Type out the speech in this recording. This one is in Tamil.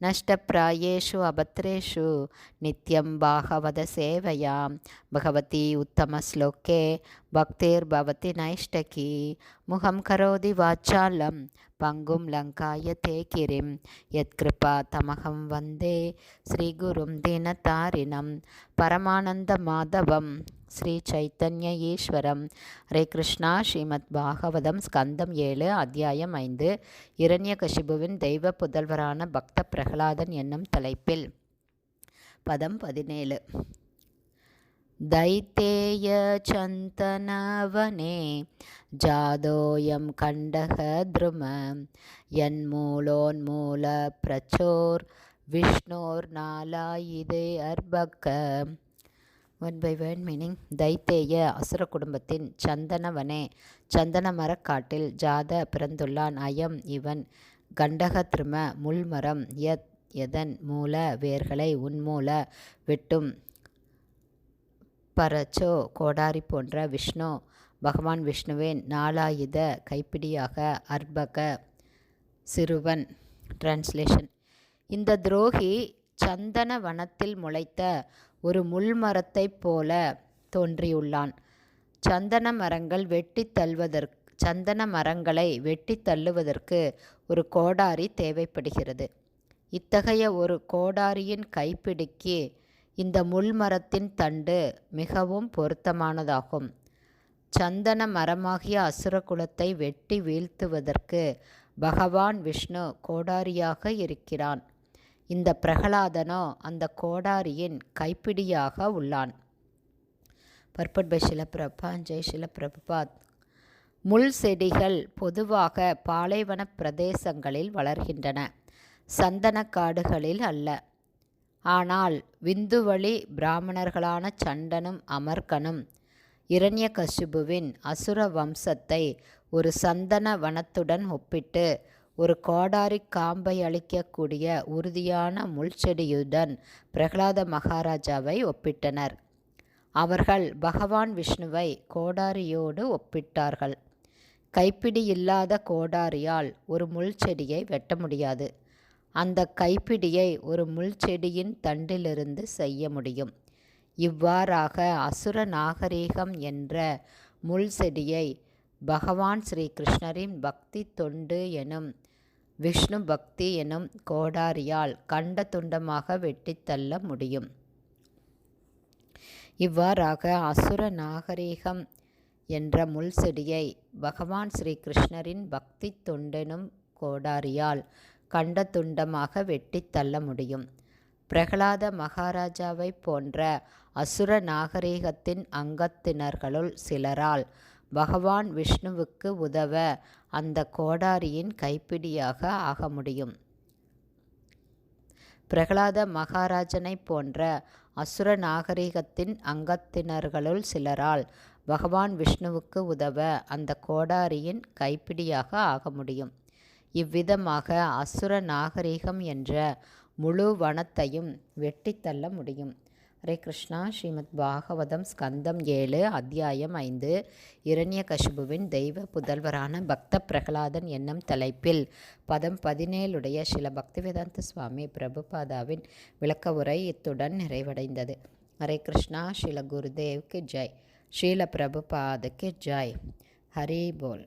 நஷ்டப்பிராயேஷு அபத்ரேஷு நித்யம் பாகவத சேவையாம் பகவதி உத்தமஸ்லோகே பக்திர்பவதி நைஷ்டகி முகம் கரோதி வாச்சாலம் பங்கும் லங்காய தே கிரிம் யத்கிருபா தமகம் வந்தே ஸ்ரீகுரும் தினதாரிணம் பரமானந்த மாதவம் ஸ்ரீ சைத்தன்ய ஈஸ்வரம் ஹரே கிருஷ்ணா ஸ்ரீமத் பாகவதம் ஸ்கந்தம் ஏழு அத்தியாயம் ஐந்து இரண்யகசிபுவின் தெய்வ புதல்வரான பக்த பிரகலாதன் என்னும் தலைப்பில் பதம் பதினேழு दैतेय चन्तनवने जादोऽयं कण्डः द्रुम यन्मूलोन्मूलप्रचोर्विष्णोर्नालायिदे अर्भक ஒன் பை வேர்ட் மீனிங் தைத்தேய அசுர குடும்பத்தின் சந்தனவனே. சந்தன மரக்காட்டில் ஜாத பிறந்துள்ளான் அயம் இவன். கண்டகத்ரும முள்மரம் எத் எதன் மூல வேர்களை உன்மூல வெட்டும். பரச்சோ கோடாரி போன்ற விஷ்ணு. பகவான் விஷ்ணுவின் நாலாயுத கைப்பிடியாக அர்பக சிறுவன். டிரான்ஸ்லேஷன் இந்த துரோகி சந்தன வனத்தில் முளைத்த ஒரு முள்மரத்தைப் போல தோன்றியுள்ளான். சந்தன மரங்கள் வெட்டி தள்ளுவதற்கு சந்தன மரங்களை வெட்டி தள்ளுவதற்கு ஒரு கோடாரி தேவைப்படுகிறது. இத்தகைய ஒரு கோடாரியின் கைப்பிடிக்கு இந்த முள்மரத்தின் தண்டு மிகவும் பொருத்தமானதாகும். சந்தன மரமாகிய அசுரகுலத்தை வெட்டி வீழ்த்துவதற்கு பகவான் விஷ்ணு கோடாரியாக இருக்கிறான். இந்த பிரகலாதனோ அந்த கோடாரியின் கைப்பிடியாக உள்ளான். பர்பட் பை சிலப்பிரபா ஜெய் சிலப்பிரபாத் முள் செடிகள் பொதுவாக பாலைவன பிரதேசங்களில் வளர்கின்றன. சந்தன காடுகளில் அல்ல. ஆனால் விந்துவழி பிராமணர்களான சண்டனும் அமர்கனும் இரண்யகசிபுவின் அசுர வம்சத்தை ஒரு சந்தன வனத்துடன் ஒப்பிட்டு ஒரு கோடாரி காம்பை அளிக்கக்கூடிய உறுதியான முள்செடியுடன் பிரகலாத மகாராஜாவை ஒப்பிட்டனர். அவர்கள் பகவான் விஷ்ணுவை கோடாரியோடு ஒப்பிட்டார்கள். கைப்பிடி இல்லாத கோடாரியால் ஒரு முள் செடியை வெட்ட முடியாது. அந்த கைப்பிடியை ஒரு முள் செடியின் தண்டிலிருந்து செய்ய முடியும். இவ்வாறாக அசுர நாகரீகம் என்ற முள் செடியை பகவான் ஸ்ரீ கிருஷ்ணரின் பக்தி தொண்டு எனும் விஷ்ணு பக்தி எனும் கோடாரியால் கண்ட துண்டமாக வெட்டித்தள்ள முடியும். இவ்வாறாக அசுர நாகரீகம் என்ற முள் செடியை பகவான் ஸ்ரீ கிருஷ்ணரின் பக்தி தொண்டெனும் கோடாரியால் கண்ட துண்டமாக வெட்டித்தள்ள முடியும். பிரகலாத மகாராஜாவை போன்ற அசுர நாகரீகத்தின் அங்கத்தினர்களுள் சிலரால் பகவான் விஷ்ணுவுக்கு உதவ அந்த கோடாரியின் கைப்பிடியாக ஆக முடியும். பிரகலாத மகாராஜனை போன்ற அசுர நாகரிகத்தின் அங்கத்தினர்களுள் சிலரால் பகவான் விஷ்ணுவுக்கு உதவ அந்த கோடாரியின் கைப்பிடியாக ஆக முடியும். இவ்விதமாக அசுர நாகரிகம் என்ற முழு வனத்தையும் வெட்டித்தள்ள முடியும். ஹரே கிருஷ்ணா. ஸ்ரீமத் பாகவதம் ஸ்கந்தம் ஏழு அத்தியாயம் ஐந்து. இரண்ய கஷிபுவின் தெய்வ புதல்வரான பக்த பிரகலாதன் என்னும் தலைப்பில் பதம் பதினேழுடைய சில பக்திவேதாந்த சுவாமி பிரபுபாதாவின் விளக்க உரை இத்துடன் நிறைவடைந்தது. ஹரே கிருஷ்ணா. ஸ்ரீல குருதேவ்க்கு ஜெய். ஸ்ரீல பிரபுபாதுக்கு ஜெய். ஹரி போல்.